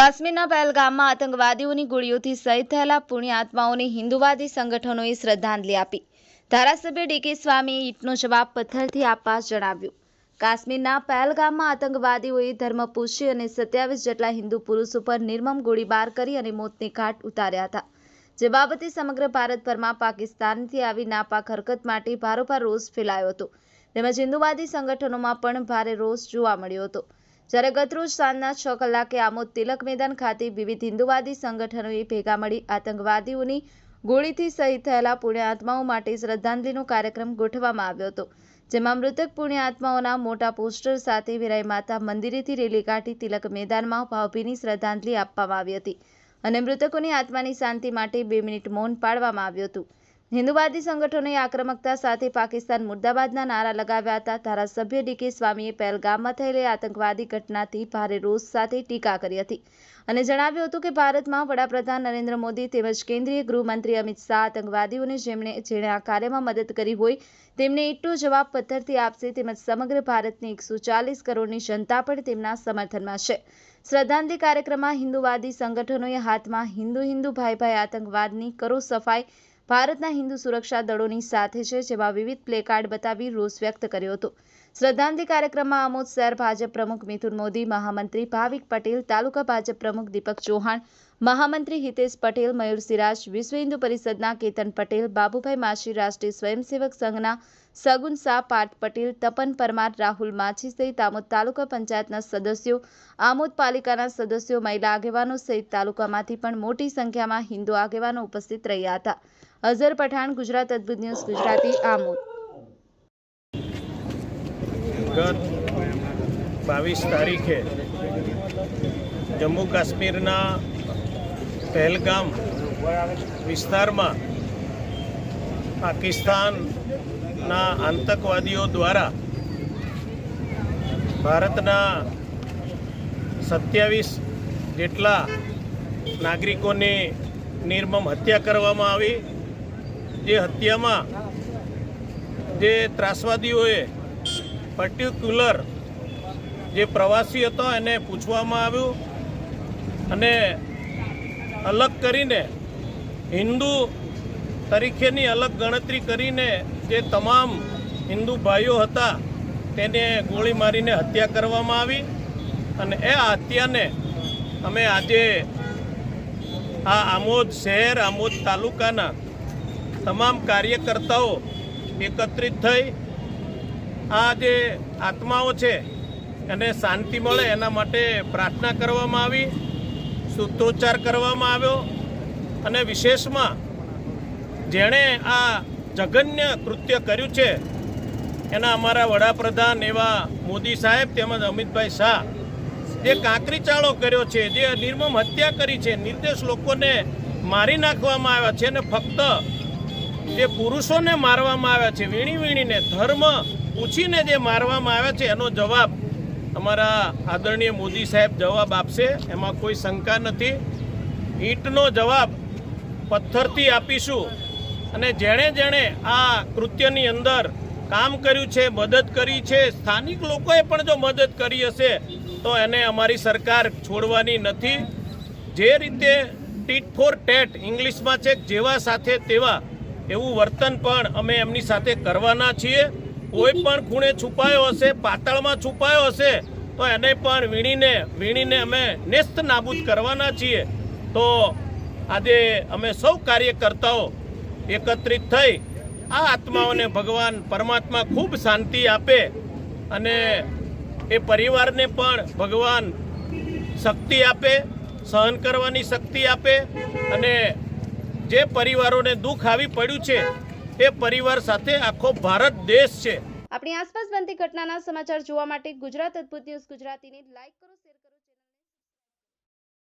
કાશ્મીરના પહેલગામમાં આતંકવાદીઓની ગોળીઓથી શહીદ થયેલા પુણ્યાત્માઓને હિન્દુવાદી સંગઠનોએ શ્રદ્ધાંજલિ આપી. ધારાસભ્ય ડીકે સ્વામીએ ઈટનો જવાબ પથ્થરથી આપવા જણાવ્યું. કાશ્મીરના પહેલગામમાં આતંકવાદીઓએ ધર્મપુષ્ય અને સત્યાવીસ જેટલા હિન્દુ પુરુષો પર નિર્મમ ગોળીબાર કરી અને મોતને ઘાટ ઉતાર્યા હતા. જે બાબતે સમગ્ર ભારતભરમાં પાકિસ્તાનથી આવી નાપાક હરકત માટે ભારોભાર રોષ ફેલાયો હતો. તેમજ હિન્દુવાદી સંગઠનોમાં પણ ભારે રોષ જોવા મળ્યો હતો. જ્યારે ગતરોજ સાંજના છ કલાકે આમોદ તિલક મેદાન ખાતે વિવિધ હિન્દુવાદી સંગઠનોએ ભેગા મળી આતંકવાદીઓની ગોળીથી શહીદ થયેલા પુણ્યાત્માઓ માટે શ્રદ્ધાંજલિનો કાર્યક્રમ ગોઠવવામાં આવ્યો હતો, જેમાં મૃતક પુણ્યાત્માઓના મોટા પોસ્ટર સાથે વિરાય માતા મંદિરેથી રેલી કાઢી તિલક મેદાનમાં ભાવભીની શ્રદ્ધાંજલિ આપવામાં આવી હતી અને મૃતકોની આત્માની શાંતિ માટે બે મિનિટ મૌન પાળવામાં આવ્યું હતું. હિન્દુવાદી સંગઠનોએ આક્રમકતા સાથે પાકિસ્તાન મુર્દાબાદના નારા લગાવ્યા હતા. ધારાસભ્ય ડીકે સ્વામીએ પહેલગામમાં થયેલી આતંકવાદી ઘટનાથી ભારે રોષ સાથે ટીકા કરી હતી અને જણાવ્યું હતું કે ભારતમાં વડાપ્રધાન નરેન્દ્ર મોદી તેમજ કેન્દ્રીય ગૃહમંત્રી અમિત શાહ આતંકવાદીઓને જેમણે જેણે આ કાર્યમાં મદદ કરી હોય તેમને એટલો જવાબ પથ્થરથી આપશે તેમજ સમગ્ર ભારતની એકસો ચાલીસ કરોડની જનતા પણ તેમના સમર્થનમાં છે. શ્રદ્ધાંજલિ કાર્યક્રમમાં હિન્દુવાદી સંગઠનોએ હાથમાં હિન્દુ હિન્દુ ભાઈ ભાઈ આતંકવાદની કરો સફાઈ ભારતના હિન્દુ સુરક્ષા દળોની સાથે છે, જેમાં વિવિધ પ્લેકાર્ડ બતાવી રોષ વ્યક્ત કર્યો હતો. શ્રદ્ધાંજલિ કાર્યક્રમમાં આમોદ શહેર ભાજપ પ્રમુખ મિથુન મોદી, મહામંત્રી ભાવિક પટેલ, તાલુકા ભાજપ પ્રમુખ દીપક ચૌહાણ, મહામંત્રી હિતેશ પટેલ, મયુર સિરાજ, વિશ્વ હિન્દુ પરિષદના કેતન પટેલ, બાબુભાઈ માછી રાષ્ટ્રીય સ્વયંસેવક સંઘના સગુન શાહ, પાર્થ પટેલ, તપન પરમાર, રાહુલ માછી સહિત આમોદ તાલુકા પંચાયતના સદસ્યો, આમોદ પાલિકાના સદસ્યો, મહિલા આગેવાનો સહિત તાલુકામાંથી પણ મોટી સંખ્યામાં હિન્દુ આગેવાનો ઉપસ્થિત રહ્યા હતા. અઝર પઠાણ, ગુજરાત અદ્ભુત ન્યૂઝ, ગુજરાતી આમોદ. બાવીસ તારીખે જમ્મુ કાશ્મીરના પહેલગામ વિસ્તારમાં પાકિસ્તાનના આતંકવાદીઓ દ્વારા ભારતના સત્યાવીસ જેટલા નાગરિકોની નિર્મમ હત્યા કરવામાં આવી. જે હત્યામાં જે ત્રાસવાદીઓએ પર્ટિક્યુલર જે પ્રવાસી હતો એને પૂછવામાં આવ્યું અને અલગ કરીને હિન્દુ તરીકેની અલગ ગણતરી કરીને જે તમામ હિન્દુ ભાઈઓ હતા, તેને ગોળી મારીને હત્યા કરવામાં આવી અને એ હત્યાને અમે આજે આ આમોદ શહેર, આમોદ તાલુકાના તમામ કાર્યકર્તાઓ એકત્રિત થઈ. આ જે આત્માઓ છે, એને શાંતિ મળે એના માટે પ્રાર્થના કરવામાં આવી શુદ્ધોચ્ચાર કરવામાં આવ્યો અને વિશેષમાં જેણે આ જઘન્ય કૃત્ય કર્યું છે. એના અમારા વડાપ્રધાન એવા મોદી સાહેબ તેમજ અમિતભાઈ શાહ, જે કાંકરી ચાળો કર્યો છે, જે નિર્મમ હત્યા કરી છે નિર્દેશ લોકોને મારી નાખવામાં આવ્યા છે અને ફક્ત જે પુરુષોને મારવામાં આવ્યા છે વીણી વીણીને ધર્મ પૂછીને જે મારવામાં આવ્યા છે, એનો જવાબ અમારા આદરણીય મોદી સાહેબ જવાબ આપશે, એમાં કોઈ શંકા નથી. ઈંટનો જવાબ પથ્થરથી આપીશું. અને જેણે જેણે આ કૃત્યની અંદર કામ કર્યું છે, મદદ કરી છે, સ્થાનિક લોકોએ પણ જો મદદ કરી હશે, તો એને અમારી સરકાર છોડવાની નથી. જે રીતે ટીટ ફોર ટેટ ઇંગ્લિશમાં છે, જેવા સાથે તેવા એવું વર્તન પણ અમે એમની સાથે કરવાના છીએ. કોઈ પણ ખૂણે છુપાયો હશે, પાતળમાં છુપાયો હશે, તો એને પણ વીણીને વીણીને અમે નેસ્ત નાબૂદ કરવાના છીએ. તો આજે અમે સૌ કાર્યકર્તાઓ એકત્રિત થઈ આ આત્માઓને ભગવાન પરમાત્મા ખૂબ શાંતિ આપે અને એ પરિવારને પણ ભગવાન શક્તિ આપે, સહન કરવાની શક્તિ આપે અને જે પરિવારોને દુઃખ આવી પડ્યું છે, એ પરિવાર સાથે આખો ભારત દેશ છે. આપણી આસપાસ બનતી ઘટનાના સમાચાર જોવા માટે ગુજરાત અદ્ભુત ન્યૂઝ ગુજરાતીને લાઈક કરો